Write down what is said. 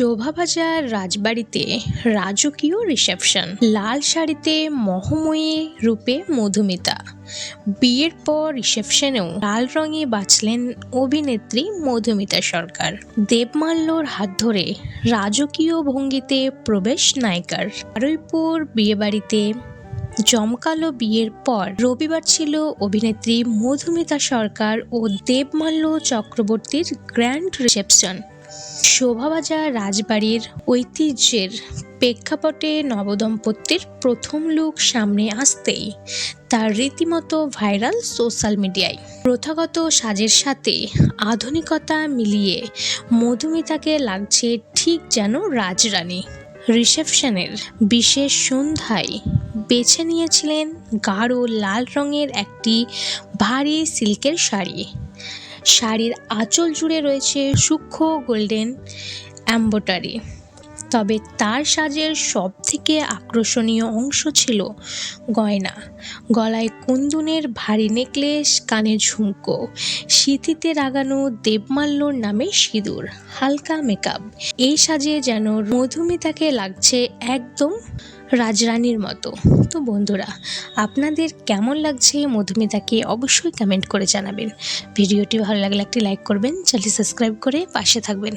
শোভাবাজার রাজবাড়িতে রাজকীয় রিসেপশন। লাল শাড়িতে মহময়ী রূপে মধুমিতা। বিয়ের পর রিসেপশনেও লাল রঙে বাঁচলেন অভিনেত্রী মধুমিতা সরকার। দেবমাল্যর হাত ধরে রাজকীয় ভঙ্গিতে প্রবেশ নায়িকার। বারুইপুর বিয়েবাড়িতে জমকালো বিয়ের পর রবিবার ছিল অভিনেত্রী মধুমিতা সরকার ও দেবমাল্য চক্রবর্তীর গ্র্যান্ড রিসেপশন। শোভাবাজার রাজবাড়ির ঐতিহ্যের প্রেক্ষাপটে নবদম্পতির প্রথম লুক সামনে আসতেই তার রীতিমতো ভাইরাল সোশ্যাল মিডিয়ায়। প্রথাগত সাজের সাথে আধুনিকতা মিলিয়ে মধুমিতাকে লাগছে ঠিক যেন রাজরানী। রিসেপশনের বিশেষ সন্ধ্যায় বেছে নিয়েছিলেন গাঢ় লাল রঙের একটি ভারী সিল্কের শাড়ি। শাড়ির আঁচল জুড়ে রয়েছে সূক্ষ্ম গোল্ডেন অ্যাম্বোটারি। তবে তার সাজের সবথেকে আকর্ষণীয় অংশ ছিল গয়না। গলায় কুন্দুনের ভারী নেকলেস, কানে ঝুমকো, সিঁথিতে রাগানো দেবমাল্যর নামে সিঁদুর, হালকা মেকআপ। এই সাজে যেন মধুমিতাকে লাগছে একদম রাজরানীর মতো। তো বন্ধুরা, আপনাদের কেমন লাগছে মধুমিতাকে অবশ্যই কমেন্ট করে জানাবেন। ভিডিওটি ভালো লাগলে একটি লাইক করবেন, চ্যানেলটি সাবস্ক্রাইব করে পাশে থাকবেন।